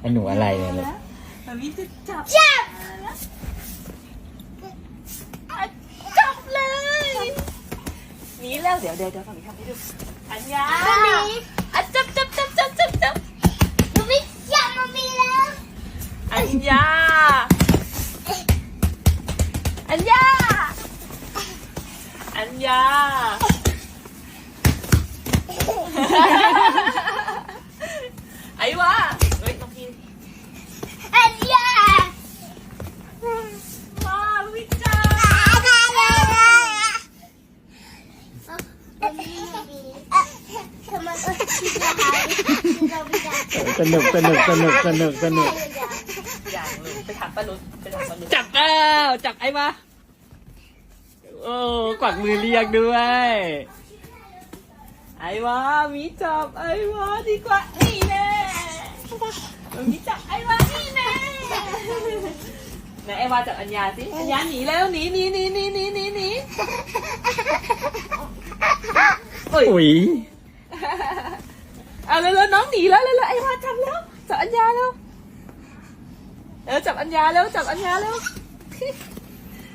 ไอ้หนูอะไรเนี่ยลูกมามิจะจับจับจับเลยหนีแล้วเดี๋ยวเดี๋ยวเดี๋ยวฝั่งนี้ทำให้ดูอัญญามามีอะจับจับจับจับจับจับมามีจับมามีแล้วอัญญาอัญญาอัญญาไอ้วะ สนุกสนุกสนุกสนุกสนุกอย่างเลยไปถามป้านุชไปถามป้านุชจับแล้วจับไอ้มาโอ้กวักมือเรียกด้วย ไอ้วะมีจับไอ้วะดีกว่านี่แน่มีจับไอ้วะนี่แน่ไหนไอ้วาจับอัญญาสิอัญญาหนีแล้วหนีหนีหนีหนีหนีหนีหนีโอ้ยอุ๊ย เอาเร็วๆน้องหนีแล้วเร็วๆไอ้วาจับแล้วจับอัญญาแล้วเออจับอัญญาแล้วจับอัญญาแล้ว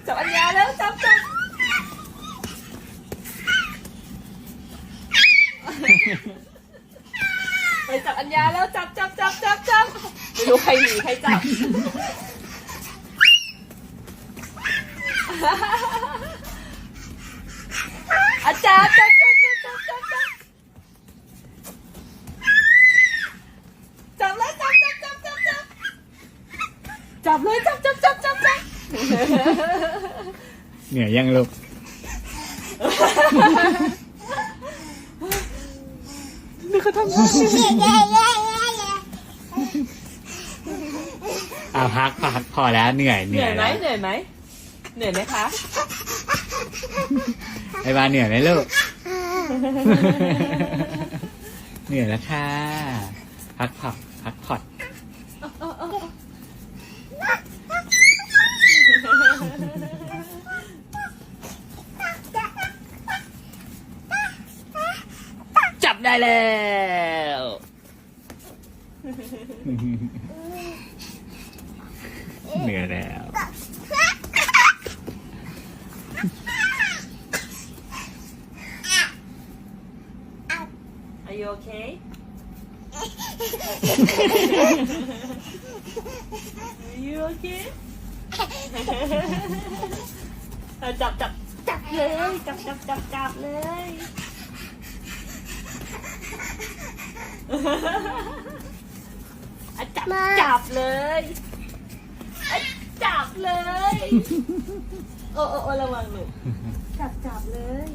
จับอัญญาแล้วจับจับไปจับอัญญาแล้วจับจับจับจับจับไม่รู้ใครหนีใครจับอาจารย์จับ จับเลยจับจับจับจับจับเหนื่อยยังลูกนี่เขาทำงานอ่าพักพักพอแล้วเหนื่อยเหเหนื่นื่ออยยไหมแล้วเหนื่อยไหมเหนื่อยไหมคะไอ้บาเหนื่อยไหมลูก เหนื่อยแล้วค่ะ พักผ่อนพักผ่อนจับ ได้แล้ว เหนื่อยแล้ว Are you okay Are you okay เอาจับจับจับเลย จับจับจับจับเลย อะจับจับเลยอะจับเลย โอ้โอ้โอ้ระวังหนูจับจับเลย